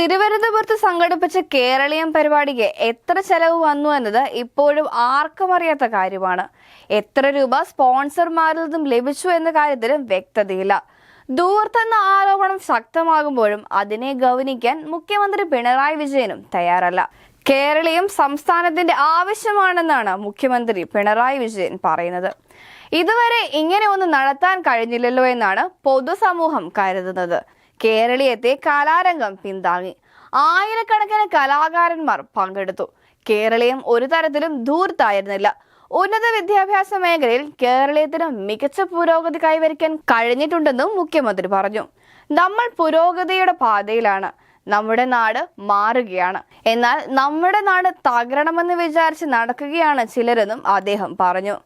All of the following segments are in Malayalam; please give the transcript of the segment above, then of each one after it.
തിരുവനന്തപുരത്ത് സംഘടിപ്പിച്ച കേരളീയം പരിപാടിക്ക് എത്ര ചെലവ് വന്നു എന്നത് ഇപ്പോഴും ആർക്കും അറിയാത്ത കാര്യമാണ്. എത്ര രൂപ സ്പോൺസർമാരിൽ നിന്നും ലഭിച്ചു എന്ന കാര്യത്തിലും വ്യക്തതയില്ല. ദൂർത്തെന്ന ആരോപണം ശക്തമാകുമ്പോഴും അതിനെ ഗൗനിക്കാൻ മുഖ്യമന്ത്രി പിണറായി വിജയനും തയ്യാറല്ല. കേരളീയം സംസ്ഥാനത്തിന്റെ ആവശ്യമാണെന്നാണ് മുഖ്യമന്ത്രി പിണറായി വിജയൻ പറയുന്നത്. ഇതുവരെ ഇങ്ങനെ ഒന്ന് നടത്താൻ കഴിഞ്ഞില്ലല്ലോ എന്നാണ് പൊതുസമൂഹം കരുതുന്നത്. കേരളീയത്തെ കലാരംഗം പിന്താങ്ങി. ആയിരക്കണക്കിന് കലാകാരന്മാർ പങ്കെടുത്തു. കേരളീയം ഒരു തരത്തിലും ദൂരത്തായിരുന്നില്ല ഉന്നത വിദ്യാഭ്യാസ മേഖലയിൽ കേരളീയത്തിന് മികച്ച പുരോഗതി കൈവരിക്കാൻ കഴിഞ്ഞിട്ടുണ്ടെന്നും മുഖ്യമന്ത്രി പറഞ്ഞു. നമ്മൾ പുരോഗതിയുടെ പാതയിലാണ്. നമ്മുടെ നാട് മാറുകയാണ്. എന്നാൽ നമ്മുടെ നാട് തകരണമെന്ന് വിചാരിച്ച് നടക്കുകയാണ് ചിലരെന്നും അദ്ദേഹം പറഞ്ഞു.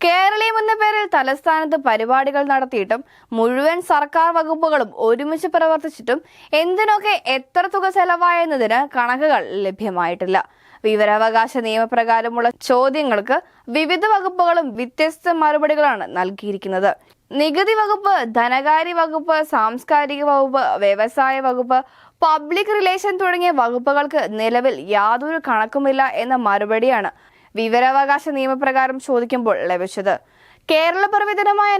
കേരളീയം എന്ന പേരിൽ തലസ്ഥാനത്ത് പരിപാടികൾ നടത്തിയിട്ടും മുഴുവൻ സർക്കാർ വകുപ്പുകളും ഒരുമിച്ച് പ്രവർത്തിച്ചിട്ടും എന്തിനൊക്കെ എത്ര തുക ചെലവായെന്നതിന് കണക്കുകൾ ലഭ്യമായിട്ടില്ല. വിവരാവകാശ നിയമപ്രകാരമുള്ള ചോദ്യങ്ങൾക്ക് വിവിധ വകുപ്പുകളും വ്യത്യസ്ത മറുപടികളാണ് നൽകിയിരിക്കുന്നത്. നികുതി വകുപ്പ് ധനകാര്യ വകുപ്പ് സാംസ്കാരിക വകുപ്പ് വ്യവസായ വകുപ്പ് പബ്ലിക് റിലേഷൻ തുടങ്ങിയ വകുപ്പുകൾക്ക് നിലവിൽ യാതൊരു കണക്കുമില്ല എന്ന മറുപടിയാണ് വിവരാവകാശ നിയമപ്രകാരം ചോദിക്കുമ്പോൾ ലഭിച്ചത്. കേരള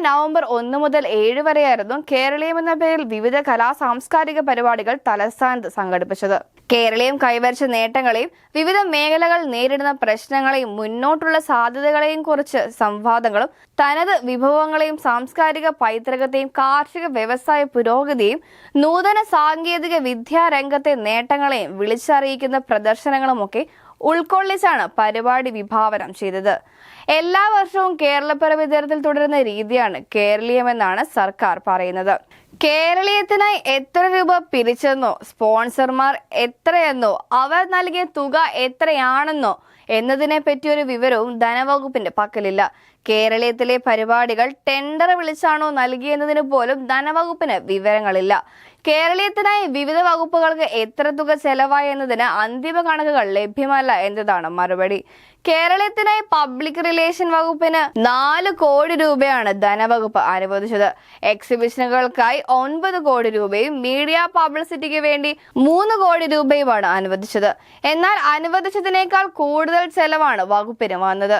നവംബർ ഒന്ന് മുതൽ ഏഴ് വരെയായിരുന്നു കേരളീയം എന്ന പേരിൽ വിവിധ കലാ സാംസ്കാരിക പരിപാടികൾ തലസ്ഥാനത്ത് സംഘടിപ്പിച്ചത്. കേരളീയം കൈവരിച്ച നേട്ടങ്ങളെയും വിവിധ മേഖലകൾ നേരിടുന്ന പ്രശ്നങ്ങളെയും മുന്നോട്ടുള്ള സാധ്യതകളെയും കുറിച്ച് സംവാദങ്ങളും തനത് വിഭവങ്ങളെയും സാംസ്കാരിക പൈതൃകത്തെയും കാർഷിക വ്യവസായ പുരോഗതിയും നൂതന സാങ്കേതിക വിദ്യാരംഗത്തെ നേട്ടങ്ങളെയും വിളിച്ചറിയിക്കുന്ന പ്രദർശനങ്ങളുമൊക്കെ ഉൾക്കൊള്ളിച്ചാണ് പരിപാടി വിഭാവനം ചെയ്തത്. എല്ലാ വർഷവും കേരളപ്പിറവി ദിനത്തിൽ തുടരുന്ന രീതിയാണ് കേരളീയമെന്നാണ് സർക്കാർ പറയുന്നത്. കേരളീയത്തിനായി എത്ര രൂപ പിരിച്ചെന്നോ സ്പോൺസർമാർ എത്രയെന്നോ അവർ നൽകിയ തുക എത്രയാണെന്നോ എന്നതിനെ പറ്റിയൊരു വിവരവും ധനവകുപ്പിന്റെ പക്കലില്ല. കേരളീയത്തിലെ പരിപാടികൾ ടെൻഡർ വിളിച്ചാണോ നൽകിയെന്നതിന് പോലും ധനവകുപ്പിന് വിവരങ്ങളില്ല. കേരളീയത്തിനായി വിവിധ വകുപ്പുകൾക്ക് എത്ര തുക ചെലവായി എന്നതിന് അന്തിമ കണക്കുകൾ ലഭ്യമല്ല എന്നതാണ് മറുപടി. കേരളത്തിനായി പബ്ലിക് റിലേഷൻ വകുപ്പിന് നാല് കോടി രൂപയാണ് ധനവകുപ്പ് അനുവദിച്ചത്. എക്സിബിഷനുകൾക്കായി ഒൻപത് കോടി രൂപയും മീഡിയ പബ്ലിസിറ്റിക്ക് വേണ്ടി മൂന്ന് കോടി രൂപയുമാണ് അനുവദിച്ചത്. എന്നാൽ അനുവദിച്ചതിനേക്കാൾ കൂടുതൽ ചെലവാണ് വകുപ്പിന് വന്നത്.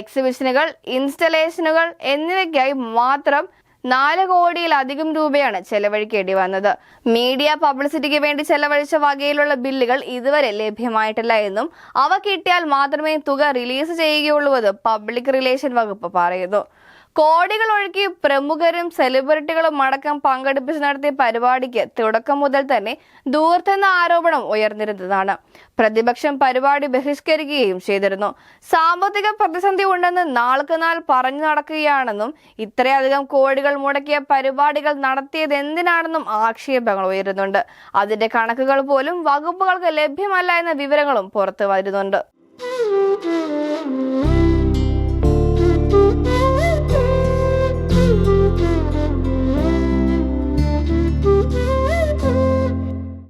എക്സിബിഷനുകൾ ഇൻസ്റ്റലേഷനുകൾ എന്നിവയ്ക്കായി മാത്രം നാല് കോടിയിലധികം രൂപയാണ് ചെലവഴിക്കേണ്ടി വന്നത്. മീഡിയ പബ്ലിസിറ്റിക്ക് വേണ്ടി ചെലവഴിച്ച വകയിലുള്ള ബില്ലുകൾ ഇതുവരെ ലഭ്യമായിട്ടില്ല എന്നും അവ കിട്ടിയാൽ മാത്രമേ തുക റിലീസ് ചെയ്യുകയുള്ളൂവെന്ന് പബ്ലിക് റിലേഷൻ വകുപ്പ് പറയുന്നു. കോടികൾ ഒഴുക്കി പ്രമുഖരും സെലിബ്രിറ്റികളും അടക്കം പങ്കെടുപ്പിച്ച് നടത്തിയ പരിപാടിക്ക് തുടക്കം മുതൽ തന്നെ ദൂർത്തെന്ന ആരോപണം ഉയർന്നിരുന്നതാണ്. പ്രതിപക്ഷം പരിപാടി ബഹിഷ്കരിക്കുകയും ചെയ്തിരുന്നു. സാമ്പത്തിക പ്രതിസന്ധി ഉണ്ടെന്ന് നാൾക്ക് നാൾ പറഞ്ഞു നടക്കുകയാണെന്നും ഇത്രയധികം കോടികൾ മുടക്കിയ പരിപാടികൾ നടത്തിയത് എന്തിനാണെന്നും ആക്ഷേപങ്ങൾ ഉയരുന്നുണ്ട്. അതിന്റെ കണക്കുകൾ പോലും വകുപ്പുകൾക്ക് ലഭ്യമല്ല എന്ന വിവരങ്ങളും പുറത്തു വരുന്നുണ്ട്.